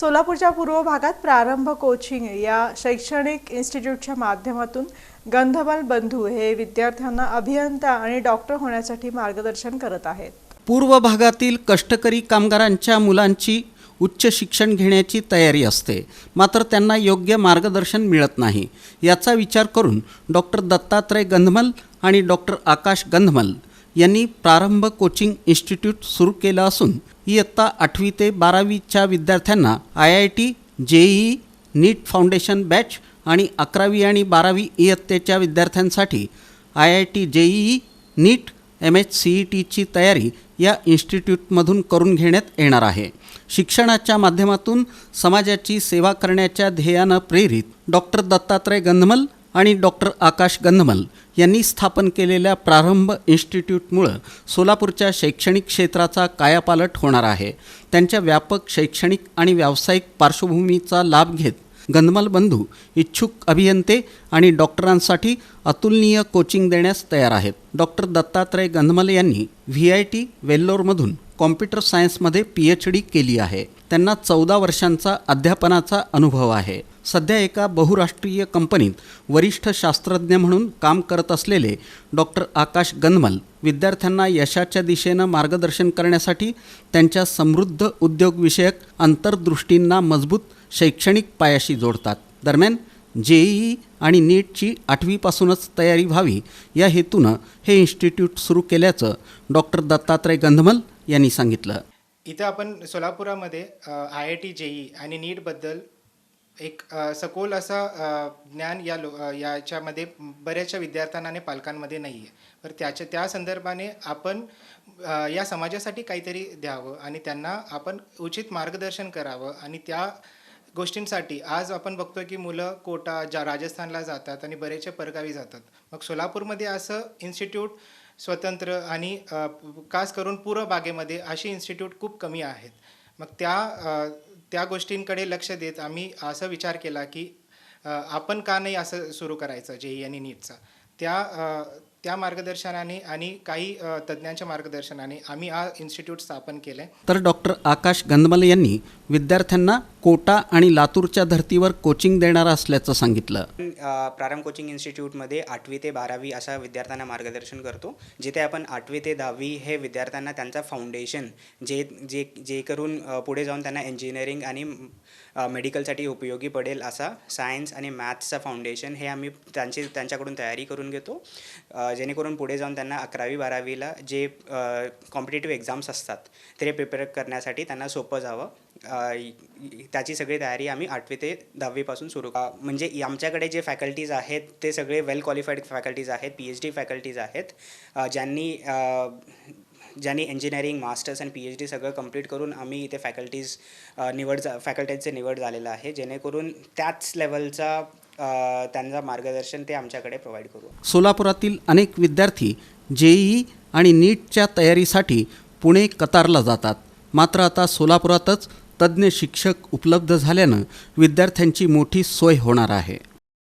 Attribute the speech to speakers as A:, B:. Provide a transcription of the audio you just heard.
A: सोलापूरच्या पूर्व भागात प्रारंभ कोचिंग या शैक्षणिक इन्स्टिट्यूटच्या माध्यमातून गंधमाल बंधू हे विद्यार्थ्यांना अभियंता आणि डॉक्टर होण्यासाठी मार्गदर्शन करत आहेत.
B: पूर्व भागातील कष्टकरी कामगारांच्या मुलांची उच्च शिक्षण घेण्याची तयारी असते. मात्र त्यांना योग्य मार्गदर्शन मिळत नाही. याचा विचार करून डॉक्टर दत्तात्रय गंधमल आणि डॉक्टर आकाश गंधमल यांनी प्रारंभ कोचिंग इन्स्टिट्यूट सुरू केलं असून इयत्ता आठवी ते बारावीच्या विद्यार्थ्यांना I I T JEE NEET foundation batch आणि अकरावी आणि बारावी इयत्तेच्या विद्यार्थ्यांसाठी I I T JEE NEET M H C E टीची तयारी या इन्स्टिट्यूटमधून करून घेण्यात येणार आहे. शिक्षणाच्या माध्यमातून समाजाची सेवा करण्याच्या ध्येयानं प्रेरित डॉक्टर दत्तात्रय गंधमल आणि डॉक्टर आकाश गंधमल यांनी स्थापन केलेल्या प्रारंभ इन्स्टिट्यूटमुळं सोलापूरच्या शैक्षणिक क्षेत्राचा कायापालट होणार आहे. त्यांच्या व्यापक शैक्षणिक आणि व्यावसायिक पार्श्वभूमीचा लाभ घेत गंधमल बंधू इच्छुक अभियंते आणि डॉक्टरांसाठी अतुलनीय कोचिंग देण्यास तयार आहेत. डॉक्टर दत्तात्रय गंधमल यांनी व्ही आय टी वेल्लोरमधून कॉम्प्युटर सायन्समध्ये पी एच डी केली आहे. त्यांना चौदा वर्षांचा अध्यापनाचा अनुभव आहे. सध्या एका बहुराष्ट्रीय कंपनीत वरिष्ठ शास्त्रज्ञ म्हणून काम करत असलेले डॉक्टर आकाश गंधमल विद्यार्थ्यांना यशाच्या दिशेनं मार्गदर्शन करण्यासाठी त्यांच्या समृद्ध उद्योगविषयक अंतर्दृष्टींना मजबूत शैक्षणिक पायाशी जोडतात. दरम्यान जेईई आणि नीटची आठवीपासूनच तयारी व्हावी या हेतूनं हे इन्स्टिट्यूट सुरू केल्याचं डॉक्टर दत्तात्रय गंधमल यांनी सांगितलं.
C: इथं आपण सोलापुरामध्ये आय आय टी जेई आणि नीटबद्दल एक सखोल असं ज्ञान या लो याच्यामध्ये बऱ्याचशा विद्यार्थ्यांना आणि पालकांमध्ये नाही आहे. तर त्याच्या त्या संदर्भाने आपण या समाजासाठी काहीतरी द्यावं आणि त्यांना आपण उचित मार्गदर्शन करावं आणि त्या गोष्टींसाठी आज आपण बघतो की मुलं कोटा ज्या राजस्थानला जातात आणि बरेचसे परगावी जातात. मग सोलापूरमध्ये असं इन्स्टिट्यूट स्वतंत्र आणि खास करून पूर्व बागेमध्ये अशी इन्स्टिट्यूट खूप कमी आहेत. मग त्या त्या गोष्टींकडे लक्ष देत आम्ही असा विचार केला की आपण का नाही असं सुरू करायचं जेई आणि नीटचा? त्या त्या मार्गदर्शनाने आणि काही तज्ज्ञांच्या मार्गदर्शनाने आम्ही हा इन्स्टिट्यूट स्थापन केलं आहे
B: तर डॉक्टर आकाश गंधमल यांनी विद्यार्थ्यांना कोटा आणि लातूरच्या धर्तीवर कोचिंग देणार असल्याचं सांगितलं.
D: प्रारंभ कोचिंग इन्स्टिट्यूटमध्ये आठवी ते बारावी अशा विद्यार्थ्यांना मार्गदर्शन करतो जिथे आपण आठवी ते दहावी हे विद्यार्थ्यांना त्यांचा फाउंडेशन जे जे जे करून पुढे जाऊन त्यांना इंजिनिअरिंग आणि मेडिकलसाठी उपयोगी पडेल असा सायन्स आणि मॅथ्सचा फाउंडेशन हे आम्ही त्यांची त्यांच्याकडून तयारी करून घेतो. जेणेकरून पुढे जाऊन त्यांना अकरावी बारावीला जे कॉम्पिटेटिव्ह एक्झाम्स असतात ते प्रिपेअर करण्यासाठी त्यांना सोपं जावं. त्याची सगळी तयारी आम्ही आठवी ते दहावीपासून सुरू म्हणजे आमच्याकडे जे फॅकल्टीज आहेत ते सगळे वेल क्वालिफाईड फॅकल्टीज आहेत पी एच डी फॅकल्टीज आहेत ज्यांनी ज्यांनी इंजिनिअरिंग मास्टर्स आणि पी एच डी सगळं कंप्लीट करून आम्ही इथे फॅकल्टीज निवड जा फॅकल्टीजचे निवड झालेलं आहे. जेणेकरून त्याच लेवलचा त्यांचा मार्गदर्शन ते आमच्याकडे प्रोव्हाइड करू.
B: सोलापुरातील अनेक विद्यार्थी जेईई आणि नीटच्या तयारीसाठी पुणे कतारला जातात. मात्र आता सोलापुरातच तज्ज्ञ शिक्षक उपलब्ध झाल्यानं विद्यार्थ्यांची मोठी सोय होणार आहे.